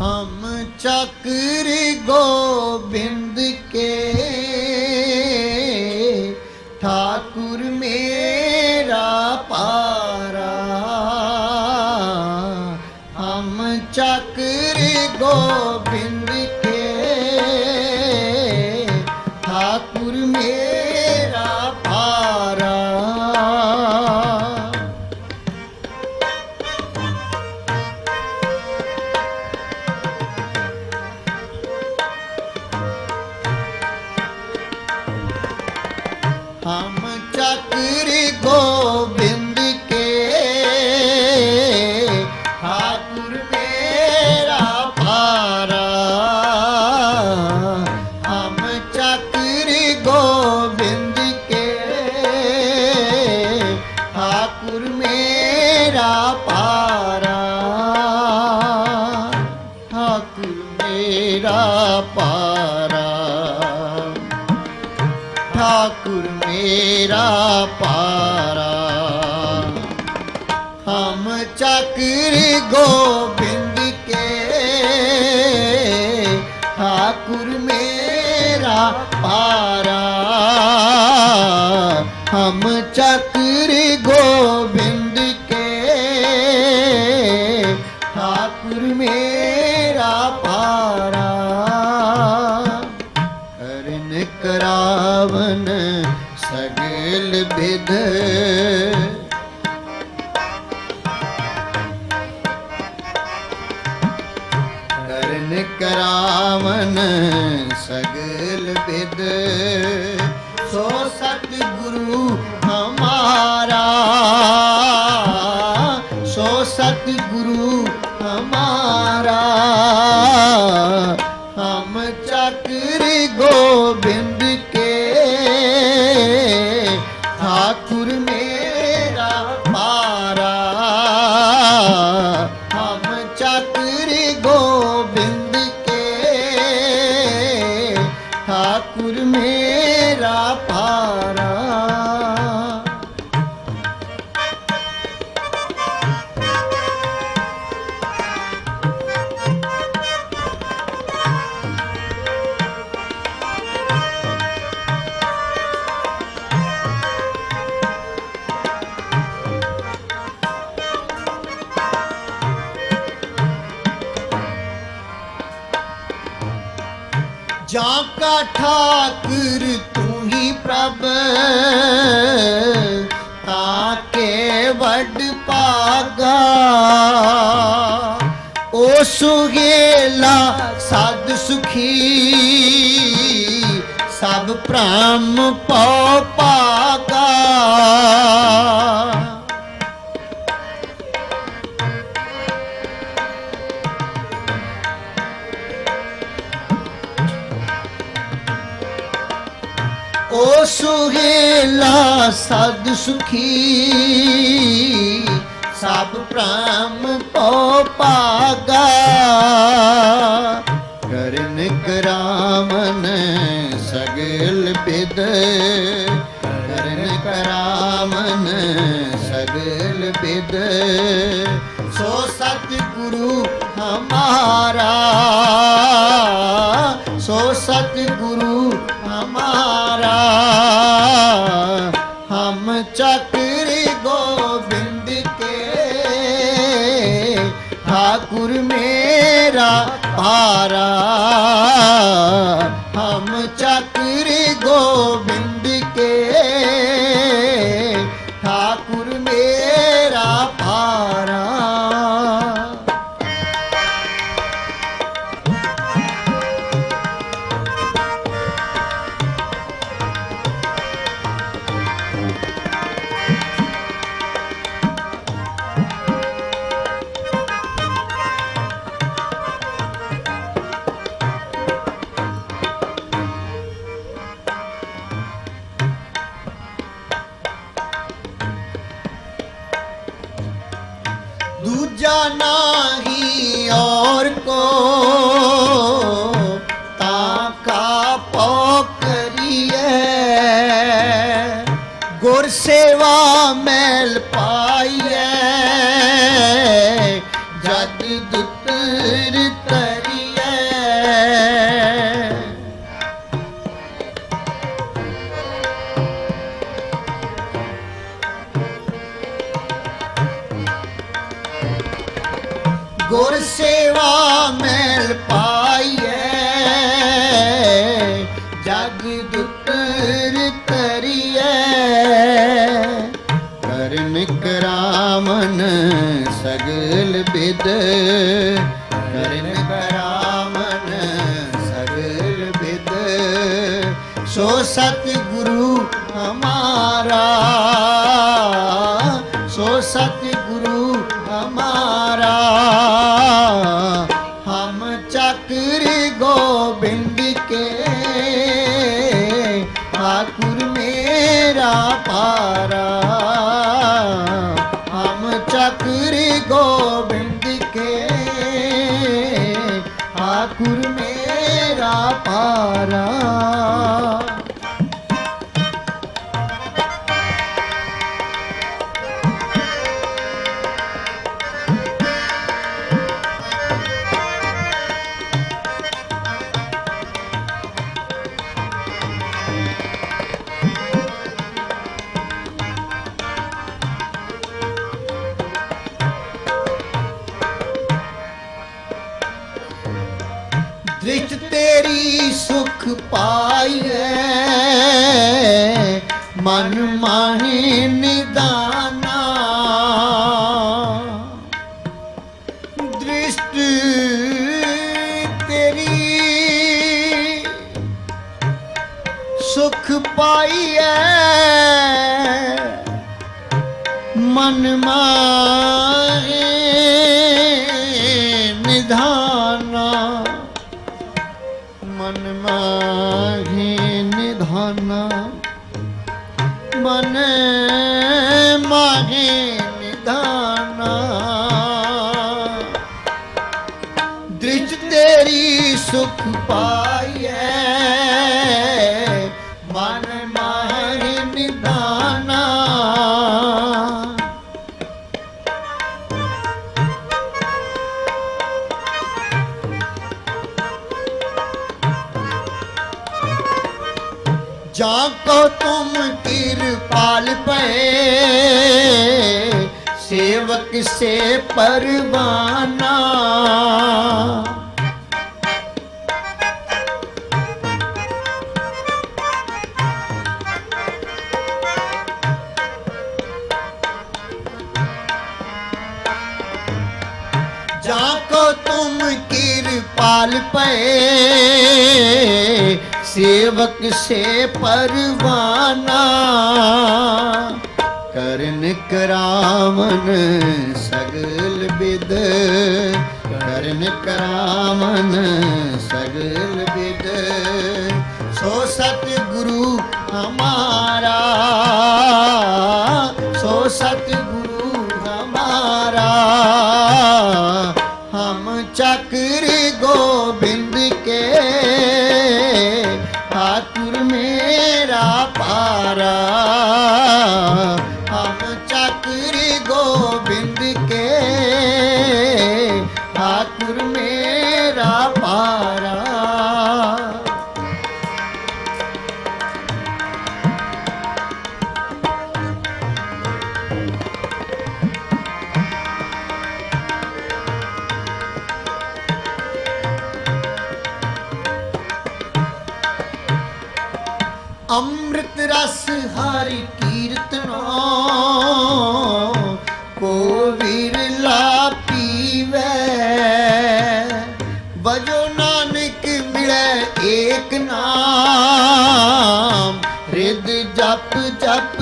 हम चक्र गोविंद के ठाकुर मेरा पारा हम चक्र गोविंद Hari Gobind. मेरा पारा। हम चक्र गोविंद के ठाकुर मेरा पारा। हम चक्र गोविंद ਸਗਲ ਵਿਧ ਕਰਨ ਕਰਾਵਨ ਸਗਲ ਵਿਧ ਸੋ ਸਤਿਗੁਰੂ ਹਮਾਰਾ। ਸੋ ਸਤਿਗੁਰੂ ਹਮਾਰਾ। ਹਮ ਚੱਕਰ ਗੋਬਿੰਦ ਠਾਕੁਰ ਮੇਰਾ ਭਾਰਾ। ਜਾ ਕਾ ਠਾਕੁਰ ਤੂੰ ਹੀ ਪ੍ਰਭ ਤਾਕੇ ਵੱਡ ਪਾਗਾ ਓ ਸੁਗੇਲਾ ਸਦ ਸੁਖੀ, ਸਭ ਭ੍ਰਮ ਪਉ ਪਾਗਾ ਓ ਸੁਹੇਲਾ ਸਦ ਸੁਖੀ, ਸਭ ਪ੍ਰਾਮ ਪੋ ਪਾਗਾ ਕਰਨ ਕਰਾਮਨ ਸਗਲ ਬਿਦ ਕਰਨ ਕਰਾਮਨ ਸਗਲ ਬਿਦ ਸੋ ਸਤ ਗੁਰੂ ਹਮਾਰਾ, ਸੋ ਸਤ ਗੁਰੂ ਗੁਰ ਮੇਰਾ ਭਾਰਾ जाना ही और को ਸਤਿਗੁਰੂ ਹਮਾਰਾ। ਸੋ ਸਤਿਗੁਰੂ ਹਮਾਰਾ। ਹਮ ਚੱਕਰ ਗੋਬਿੰਦ ਕੇ, ਠਾਕੁਰ ਮੇਰਾ ਪਾਰਾ। ਹਮ ਚੱਕਰ ਗੋਬਿੰਦ ਕੇ, ਠਾਕੁਰ ਮੇਰਾ ਪਾਰਾ। ਮਨ ਮਾਹੀ ਨਿਦਾਨਾ। ਦ੍ਰਿਸ਼ਟ ਤੇਰੀ ਸੁਖ ਪਾਈਐ। ਮਨ ਮਾਹੀ ਨਿਧਾਨ। ਦ੍ਰਿਸ਼ ਤੇਰੀ ਸੁਖ ਪਾਈਐ। ਮਨ ਮਾਹੀ ਨਿਧਾਨਾ ਜਾਂ ਕੋ ਤੁਮ ਕਿਰਪਾਲ ਪਏ ਸੇਵਕ ਸੇ ਪਰਵਾਨਾ। ਜਾਂ ਕੋ ਤੁਮ ਕਿਰਪਾਲ ਪਏ ਸੇਵਕ ਸੇ ਪਰਵਾਨਾ। ਕਰਨ ਕਰਾਵਨ ਸਗਲ ਬਿਦ। ਕਰਨ ਕਰਾਵਨ ਸਗਲ ਬਿਦ। ਸੋ ਸਤ ਗੁਰੂ ਹਮਾਰਾ, ਸੋ ਸਤ ਗੁਰੂ ਹਮਾਰਾ। ਹਮ ਚੱਕਰ ਗੋਬਿੰਦ ਕੇ ਠਾकुर ਅੰਮ੍ਰਿਤ ਰਸ ਹਰਿ ਕੀਰਤਨੋ ਕੋ ਵਿਰਲਾ ਪੀਵੇ। ਬਜੋ ਨਾਨਕ ਮਿਲੇ ਏਕ ਨਾਮ। ਰਿਦ ਜਪ ਜਪ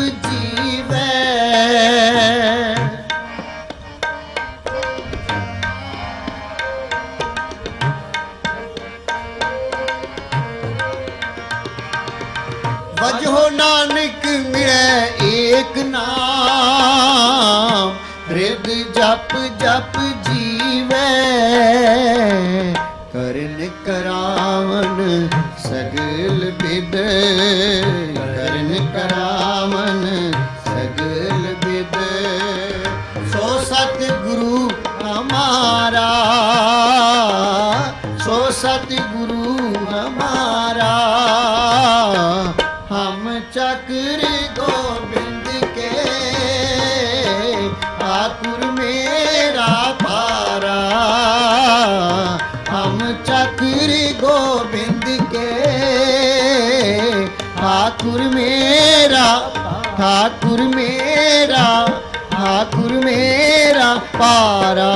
ਵਜੋ ਨਾਨਕ ਮਿਲੇ ਏਕ ਨਾਮ ਰਿਦ ਜਪ ਜਪ ਜੀਵੇ, ਕਰਨ ਕਰਾਵਨ ਸਗਲ ਬਿਦ, ਕਰਨ ਕਰਾਵਨ ठाकुर मेरा ठाकुर मेरा ठाकुर मेरा पारा